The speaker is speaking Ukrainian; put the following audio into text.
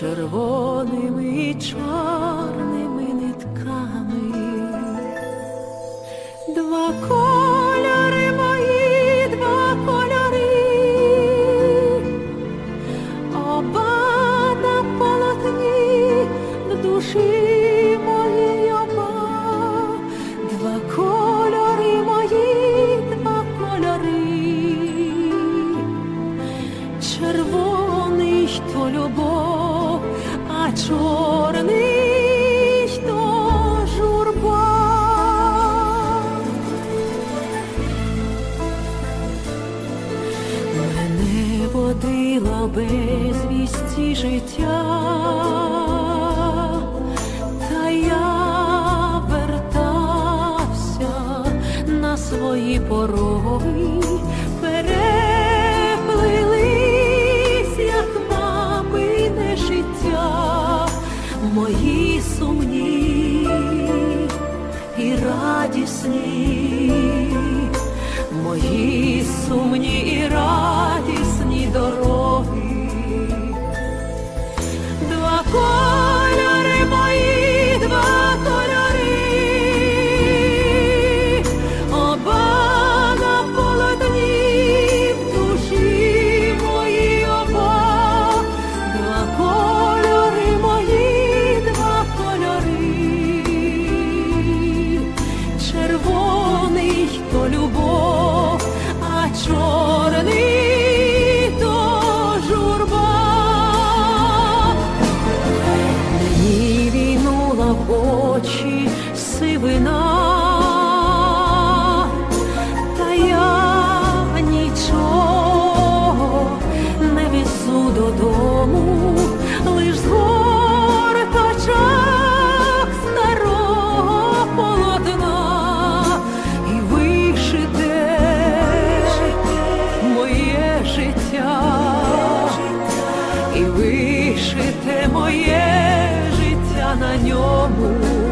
червоними і чорними нитками. Два кольори мої, два кольори, оба на полотні в душі червоний то любов, чорний то журба. Мене водила безвісті життя, та я вертався на свої пороги, радісні, мої сумні і радісні то любов, все моє життя на ньому.